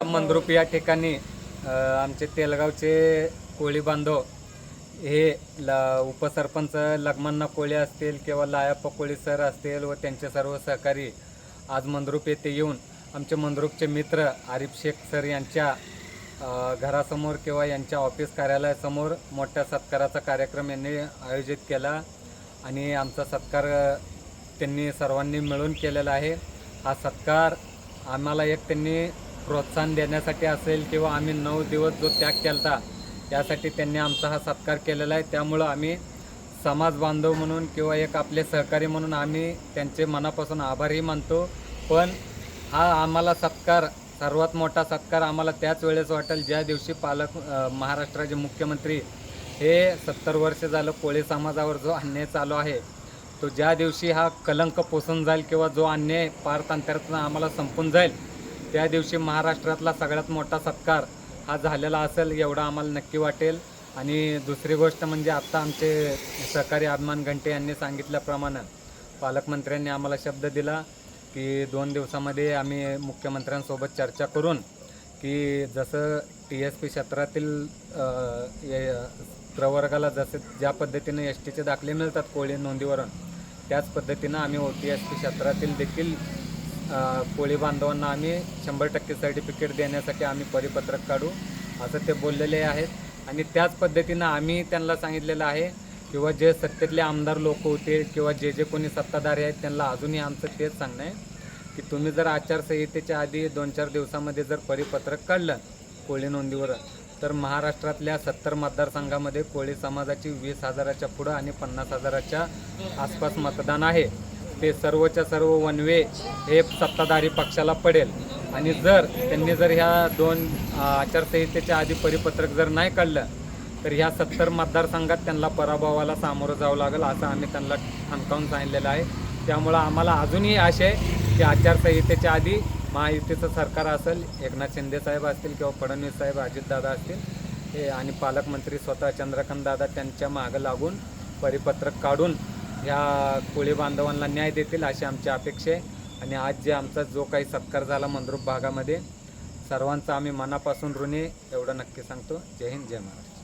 मंद्रुप या ठिकाणी आमचे तेलगावचे कोळी बांधव हे ल उपसरपंच लग्मन्ना कोळी असतील किंवा लायाप्पा कोळी सर असतील व त्यांचे सर्व सहकारी आज मंद्रुप येथे येऊन आमचे मंद्रुपचे मित्र आरिफ शेख सर यांच्या घरासमोर किंवा यांच्या ऑफिस कार्यालयासमोर मोठ्या सत्काराचा कार्यक्रम यांनी आयोजित केला आणि आमचा सत्कार त्यांनी सर्वांनी मिळून केलेला आहे. हा सत्कार आम्हाला एक त्यांनी प्रोत्साहन देण्यासाठी असेल किंवा आम्ही नऊ दिवस जो त्याग केला यासाठी त्यांनी आमचा हा सत्कार केलेला आहे. त्यामुळं आम्ही समाज बांधव म्हणून किंवा एक आपले सहकारी म्हणून आम्ही त्यांचे मनापासून आभारही मानतो. पण हा आम्हाला सत्कार सर्वात मोठा सत्कार आम्हाला त्याच वेळेस वाटेल ज्या दिवशी पालक महाराष्ट्राचे मुख्यमंत्री हे सत्तर वर्ष झालं कोळी समाजावर जो अन्याय चालू आहे तो ज्या दिवशी हा कलंक पोसून जाईल किंवा जो अन्याय पारतांतरातून आम्हाला संपून जाईल त्या दिवशी महाराष्ट्रातला सगळ्यात मोठा सत्कार हा झालेला असेल एवढं आम्हाला नक्की वाटेल. आणि दुसरी गोष्ट म्हणजे आत्ता आमचे सहकारी अभिमान घंटे यांनी सांगितल्याप्रमाणे पालकमंत्र्यांनी आम्हाला शब्द दिला की दोन दिवसामध्ये आम्ही मुख्यमंत्र्यांसोबत चर्चा करून की जसं टी एस पी क्षेत्रातील प्रवर्गाला जसे ज्या पद्धतीनं एस टीचे दाखले मिळतात कोळी नोंदीवरून त्याच पद्धतीनं आम्ही ओ टी एस पी क्षेत्रातील देखील कोळी बांधवांना आम्ही शंभर टक्के सर्टिफिकेट देण्यासाठी आम्ही परिपत्रक काढू असं ते बोललेले आहेत. आणि त्याच पद्धतीनं आम्ही त्यांना सांगितलेलं आहे किंवा जे सत्तेतले आमदार लोक होते किंवा जे जे कोणी सत्ताधारी आहेत त्यांना अजूनही आमचं तेच सांगणं आहे की तुम्ही जर आचारसंहितेच्या आधी दोन चार दिवसामध्ये जर परिपत्रक काढलं कोळी नोंदीवर तर महाराष्ट्रातल्या सत्तर मतदारसंघामध्ये कोळी समाजाची वीस हजाराच्या पुढं आणि पन्नास हजाराच्या आसपास मतदान आहे. ते सर्वच्या सर्व वनवे हे सत्ताधारी पक्षाला पडेल. आणि जर त्यांनी जर ह्या दोन आचारसंहितेच्या आधी परिपत्रक जर नाही काढलं तर ह्या सत्तर मतदारसंघात त्यांना पराभवाला सामोरं जावं लागेल असं आम्ही त्यांना ठणकावून सांगितलेलं आहे. त्यामुळं आम्हाला अजूनही आशा आहे की आचारसंहितेच्या आधी महायुतीचं सरकार असेल एकनाथ शिंदे साहेब असतील किंवा फडणवीस साहेब अजितदादा असतील हे आणि पालकमंत्री स्वतः चंद्रकांत दादा त्यांच्या मागं लागून परिपत्रक काढून ह्या कोळी बांधवांना न्याय देतील अशी आमची अपेक्षा आहे. आणि आज जे आमचा जो काही सत्कार झाला मंद्रुप भागामध्ये सर्वांचा आम्ही मनापासून ऋणी एवढं नक्की सांगतो. जय हिंद जय महाराष्ट्र.